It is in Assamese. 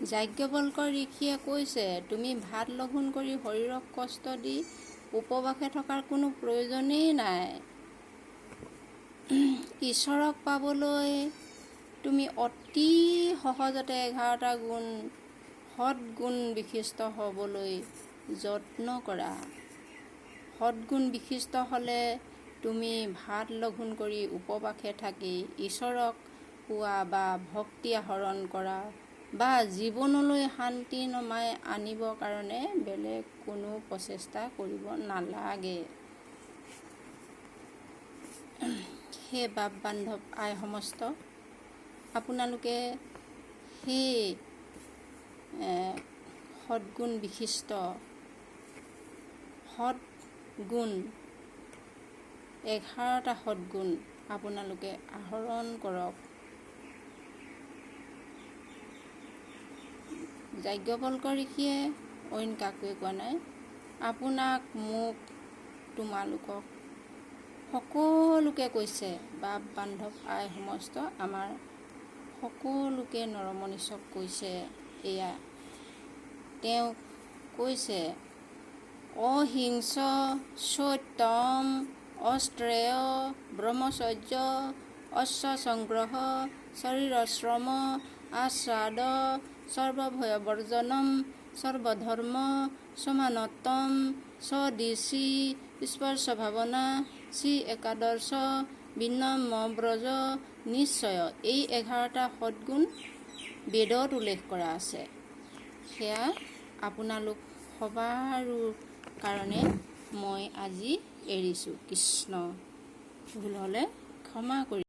যাজ্ঞবল্কৰ ঋষিয়ে কৈছে তুমি ভাত লঘোণ কৰি শৰীৰক কষ্ট দি উপবাসে থকাৰ কোনো প্ৰয়োজনেই নাই। ঈশ্বৰক পাবলৈ তুমি অতি সহজতে এঘাৰটা গুণ সৎগুণ বিশিষ্ট হ'বলৈ যত্ন কৰা। সৎগুণ বিশিষ্ট হ'লে তুমি ভাত লঘোণ কৰি উপবাসে থাকি ঈশ্বৰক পোৱা বা ভক্তি আহৰণ কৰা। বা জীৱনলৈ শান্তি নমাই আনিবৰ কাৰণে বেলেগ কোনো প্ৰচেষ্টা কৰিব নালাগে। সেই বাপ বান্ধৱ আই সমস্ত আপোনালোকে সেই এ, সৎগুণ বিশিষ্ট সৎগুণ এঘাৰটা সৎগুণ আপোনালোকে আহৰণ কৰক। যাজ্ঞবল্কৰ ঋষিয়ে অইন কাকোৱে কোৱা নাই। আপোনাক মোক তোমালোকক সকলোকে কৈছে বাপ বান্ধৱ আই সমস্ত আমাৰ সকলোকে নৰমনিচক কৈছে এয়া তেওঁ কৈছে অহিংস সত্যম অস্ত্ৰেয় ব্ৰহ্মচৰ্য অশ্বসংগ্ৰহ শৰীৰশ্ৰম আস্বাদ সৰ্বভয়বৰ্জনম সৰ্বধৰ্ম সমানত্তম স্বদিশি স্পৰ্শ ভাৱনা শ্ৰী একাদশ বিনম্ৰ ব্ৰজ নিশ্চয়। এই এঘাৰটা সৎগুণ বেদত উল্লেখ কৰা আছে। সেয়া আপোনালোক সবাৰো কাৰণে মই আজি এৰিছোঁ। কৃষ্ণ ভুল হ'লে ক্ষমা কৰি